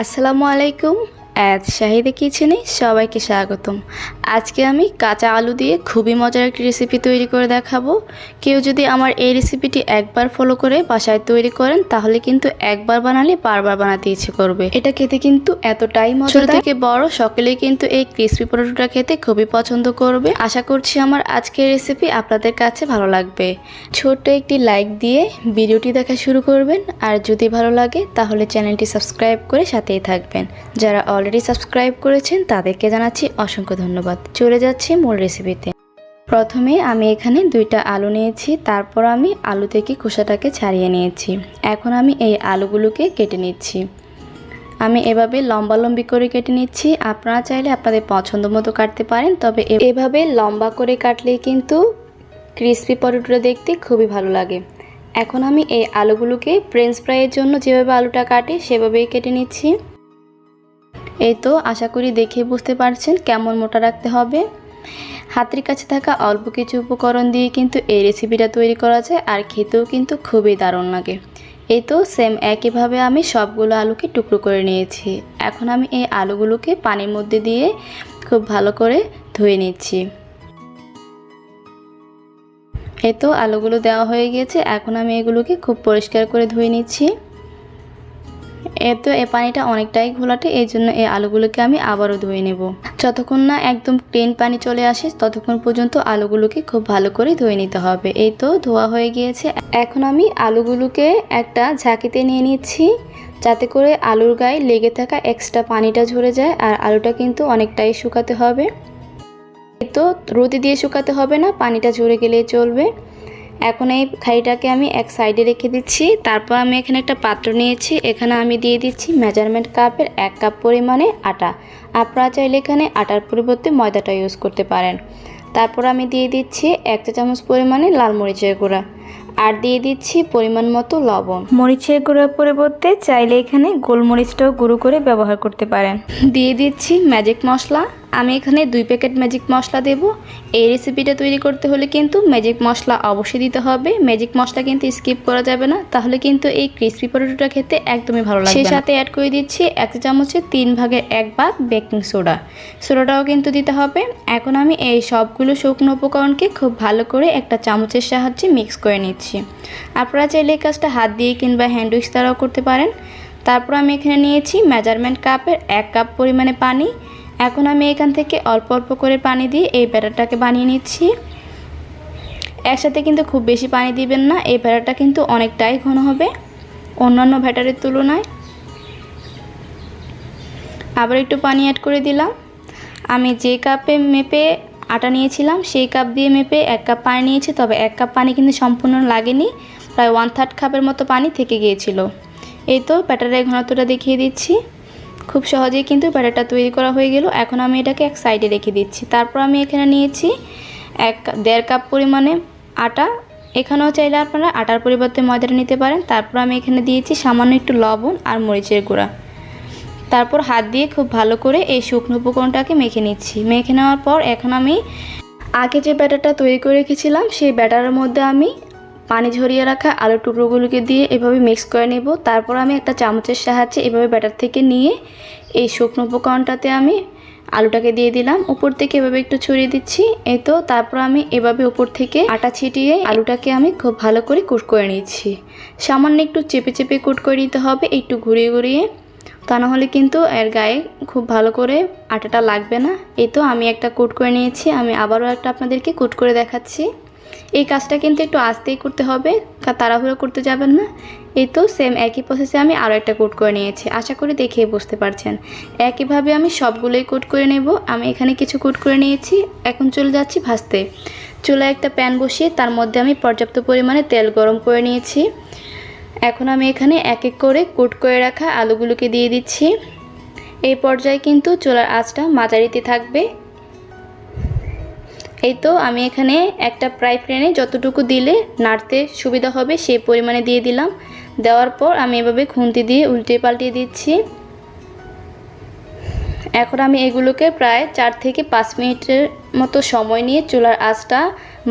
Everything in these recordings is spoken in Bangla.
আসসালামু আলাইকুম। অ্যাজ শাহিদে কিচেনে সবাইকে স্বাগতম। আজকে আমি কাঁচা আলু দিয়ে খুবই মজার একটি রেসিপি তৈরি করে দেখাবো। কেউ যদি আমার এই রেসিপিটি একবার ফলো করে বাসায় তৈরি করেন, তাহলে কিন্তু একবার বানালে বারবার বানাতে ইচ্ছে করবে। এটা খেতে কিন্তু এতটাই মজা ছোট থেকে বড় সকলেই কিন্তু এই ক্রিসপি পরোটাটা খেতে খুবই পছন্দ করবে। আশা করছি আমার আজকের রেসিপি আপনাদের কাছে ভালো লাগবে। ছোট্ট একটি লাইক দিয়ে ভিডিওটি দেখা শুরু করবেন। আর যদি ভালো লাগে, তাহলে চ্যানেলটি সাবস্ক্রাইব করে সাথেই থাকবেন। যারা অলরেডি সাবস্ক্রাইব করেছেন, তাদেরকে জানাচ্ছি অসংখ্য ধন্যবাদ। চলে যাচ্ছি মূল রেসিপিতে প্রথমে আমি এখানে দুইটা আলু নিয়েছি, তারপর আমি আলু থেকে খোসাটাকে ছাড়িয়ে নিয়েছি। এখন আমি এই আলুগুলোকে কেটে নিচ্ছি। আমি এভাবে লম্বা লম্বি করে কেটে নিচ্ছি। আপনারা চাইলে আপনাদের পছন্দ মতো কাটতে পারেন, তবে এভাবে লম্বা করে কাটলে কিন্তু ক্রিসপি পরোটা দেখতে খুবই ভালো লাগে। এখন আমি এই আলুগুলোকে ফ্রেঞ্চ ফ্রাইয়ের জন্য যেভাবে আলুটা কাটে, সেভাবেই কেটে নিচ্ছি। এই তো, আশা করি দেখে বুঝতে পারছেন কেমন মোটা রাখতে হবে। হাতের কাছে থাকা অল্প কিছু উপকরণ দিয়ে কিন্তু এই রেসিপিটা তৈরি করা যায় আর খেতেও কিন্তু খুবই দারুণ লাগে। এই তো সেম একইভাবে আমি সবগুলো আলুকে টুকরো করে নিয়েছি। এখন আমি এই আলুগুলোকে পানির মধ্যে দিয়ে খুব ভালো করে ধুয়ে নিচ্ছি। এই তো, আলুগুলো দেওয়া হয়ে গিয়েছে এখন আমি এগুলোকে খুব পরিষ্কার করে ধুয়ে নিচ্ছি। এ তো এ পানিটা অনেকটাই ঘোলাটে, এই জন্য এই আলুগুলোকে আমি আবারও ধুয়ে নেব। যতক্ষণ না একদম ক্লিন পানি চলে আসে, ততক্ষণ পর্যন্ত আলুগুলোকে খুব ভালো করে ধুয়ে নিতে হবে। এই তো ধোয়া হয়ে গিয়েছে। এখন আমি আলুগুলোকে একটা ঝাঁকিতে নিয়ে নিচ্ছি, যাতে করে আলুর গায়ে লেগে থাকা এক্সট্রা পানিটা ঝরে যায়, আর আলুটা কিন্তু অনেকটাই শুকাতে হবে। তো রোদে দিয়ে শুকাতে হবে না, পানিটা ঝরে গেলেই চলবে। এখন এই খাইটাকে আমি এক সাইডে রেখে দিচ্ছি। তারপর আমি এখানে একটা পাত্র নিয়েছি। এখানে আমি দিয়ে দিচ্ছি মেজারমেন্ট কাপের এক কাপ পরিমাণে আটা। আপনারা চাইলে এখানে আটার পরিবর্তে ময়দাটা ইউজ করতে পারেন। তারপর আমি দিয়ে দিচ্ছি এক চা চামচ পরিমাণে লাল মরিচের গুঁড়া। আর দিয়ে দিচ্ছি পরিমাণ মতো লবণ। মরিচের গুঁড়ার পরিবর্তে চাইলে এখানে গোলমরিচটাও গুঁড়ো করে ব্যবহার করতে পারেন। দিয়ে দিচ্ছি ম্যাজিক মশলা। আমি এখানে দুই প্যাকেট ম্যাজিক মশলা দেব। এই রেসিপিটা তৈরি করতে হলে কিন্তু ম্যাজিক মশলা অবশ্যই দিতে হবে। ম্যাজিক মশলা কিন্তু স্কিপ করা যাবে না। তাহলে কিন্তু এই ক্রিসপি পটেটোটা খেতে একদমই ভালো লাগবে সেই সাথে অ্যাড করে দিচ্ছি এক চা চামচের তিন ভাগের এক ভাগ বেকিং সোডা সোডাটাও কিন্তু দিতে হবে। এখন আমি এই সবগুলো শুকনো উপকরণকে খুব ভালো করে একটা চামচের সাহায্যে মিক্স করে নিচ্ছি। আপনারা চাইলে এই কাজটা হাত দিয়ে কিংবা হ্যান্ড উইক্স দ্বারাও করতে পারেন। তারপর আমি এখানে নিয়েছি মেজারমেন্ট কাপের এক কাপ পরিমাণে পানি। এখন আমি এখান থেকে অল্প অল্প করে পানি দিয়ে এই ব্যাটারটাকে বানিয়ে নিচ্ছি। একসাথে কিন্তু খুব বেশি পানি দিবেন না, এই ব্যাটারটা কিন্তু অনেকটাই ঘন হবে অন্যান্য ব্যাটারের তুলনায়। আবার একটু পানি অ্যাড করে দিলাম। আমি যে কাপে মেপে আটা নিয়েছিলাম, সেই কাপ দিয়ে মেপে এক কাপ পানি নিয়েছি, তবে এক কাপ পানি কিন্তু সম্পূর্ণ লাগেনি, প্রায় ওয়ান থার্ড কাপের মতো পানি থেকে গিয়েছিল। এই তো ব্যাটারের ঘনত্বটা দেখিয়ে দিচ্ছি। খুব সহজেই কিন্তু ব্যাটারটা তৈরি করা হয়ে গেল। এখন আমি এটাকে এক সাইডে রেখে দিচ্ছি। তারপর আমি এখানে নিয়েছি এক দেড় কাপ পরিমাণে আটা। এখানেও চাইলে আপনারা আটার পরিবর্তে ময়দাটা নিতে পারেন। তারপর আমি এখানে দিয়েছি সামান্য একটু লবণ আর মরিচের গুঁড়া। তারপর হাত দিয়ে খুব ভালো করে এই শুকনো উপকরণটাকে মেখে নিচ্ছি। মেখে নেওয়ার পর এখন আমি আগে যে ব্যাটারটা তৈরি করে রেখেছিলাম, সেই ব্যাটারের মধ্যে আমি পানি ঝরিয়ে রাখা আলুর টুকরোগুলোকে দিয়ে এভাবে মিক্স করে নেব। তারপর আমি একটা চামচের সাহায্যে এভাবে ব্যাটার থেকে নিয়ে এই শুকনো উপকরণটাতে আমি আলুটাকে দিয়ে দিলাম। উপর থেকে এভাবে একটু ছড়িয়ে দিচ্ছি। এই তো, তারপর আমি এভাবে উপর থেকে আটা ছিটিয়ে আলুটাকে আমি খুব ভালো করে কুট করে নিচ্ছি। সামান্য একটু চেপে চেপে কুট করে নিতে হবে, একটু ঘুরিয়ে ঘুরিয়ে। তা নাহলে কিন্তু এর গায়ে খুব ভালো করে আটাটা লাগবে না। এই তো, আমি একটা কুট করে নিয়েছি। আমি আবারও একটা আপনাদেরকে কুট করে দেখাচ্ছি। এই কাজটা কিন্তু একটু আস্তেই করতে হবে তাড়াহুড়ো করতে যাবেন না। এই তো সেম একই প্রসেসে আমি আরও একটা কোট করে নিয়েছি, আশা করি দেখে বুঝতে পারছেন। একইভাবে আমি সবগুলোই কোট করে নেব, আমি এখানে কিছু কোট করে নিয়েছি, এখন চলে যাচ্ছি ভাজতে। চুলায় একটা প্যান বসিয়ে তার মধ্যে আমি পর্যাপ্ত পরিমাণে তেল গরম করে নিয়েছি। এখন আমি এখানে এক এক করে কুট করে রাখা আলুগুলোকে দিয়ে দিচ্ছি। এই পর্যায়ে কিন্তু চুলার আঁচটা মাঝারিতে থাকবে এই তো আমি এখানে একটা ফ্রাই প্যানে যতটুকু দিলে নাড়তে সুবিধা হবে সেই পরিমাণে দিয়ে দিলাম। দেওয়ার পর আমি এভাবে খুন্তি দিয়ে উল্টে পাল্টিয়ে দিচ্ছি। এখন আমি এগুলোকে প্রায় চার থেকে পাঁচ মিনিটের মতো সময় নিয়ে চুলার আঁচটা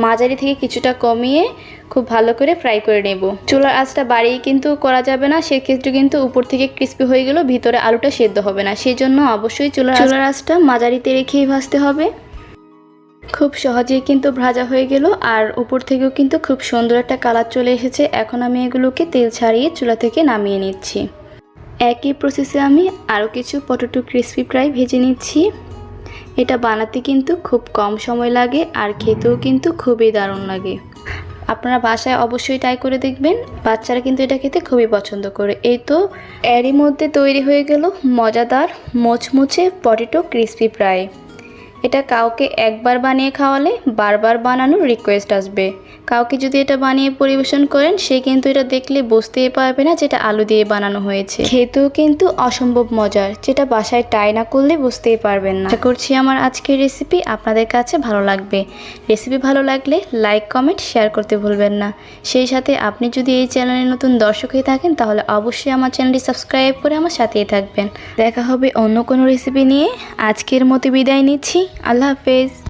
মাঝারি থেকে কিছুটা কমিয়ে খুব ভালো করে ফ্রাই করে নেব। চুলার আঁচটা বাড়িয়ে কিন্তু করা যাবে না, সেক্ষেত্রে কিন্তু উপর থেকে ক্রিস্পি হয়ে গেলেও ভিতরে আলুটা সেদ্ধ হবে না। সেই জন্য অবশ্যই চুলার চুলার আঁচটা মাঝারিতে রেখেই ভাজতে হবে। খুব সহজেই কিন্তু ভাজা হয়ে গেল, আর উপর থেকেও কিন্তু খুব সুন্দর একটা কালার চলে এসেছে। এখন আমি এগুলোকে তেল ছাড়িয়ে চুলা থেকে নামিয়ে নিচ্ছি। একই প্রসেসে আমি আরও কিছু পটেটো ক্রিসপি ফ্রাই ভেজে নিচ্ছি। এটা বানাতে কিন্তু খুব কম সময় লাগে, আর খেতেও কিন্তু খুবই দারুণ লাগে। আপনারা বাসায় অবশ্যই ট্রাই করে দেখবেন, বাচ্চারা কিন্তু এটা খেতে খুবই পছন্দ করে। এই তো, এরই মধ্যে তৈরি হয়ে গেল মজাদার, মোচমুচে পটেটো ক্রিসপি ফ্রাই এটা কাউকে একবার বানিয়ে খাওয়ালে বারবার বানানোর রিকোয়েস্ট আসবে। কাউকে যদি এটা বানিয়ে পরিবেশন করেন, সে কিন্তু এটা দেখলে বুঝতেই পারবে না যেটা আলু দিয়ে বানানো হয়েছে। খেতেও কিন্তু অসম্ভব মজার, যেটা বাসায় টাই না করলে বুঝতেই পারবেন না। করছি আমার আজকের রেসিপি আপনাদের কাছে ভালো লাগবে। রেসিপি ভালো লাগলে লাইক কমেন্ট শেয়ার করতে ভুলবেন না। সেই সাথে আপনি যদি এই চ্যানেলে নতুন দর্শক হয়ে থাকেন, তাহলে অবশ্যই আমার চ্যানেলটি সাবস্ক্রাইব করে আমার সাথেই থাকবেন। দেখা হবে অন্য কোনো রেসিপি নিয়ে। আজকের মতো বিদায় নিচ্ছি। আল্লাহ হাফেজ।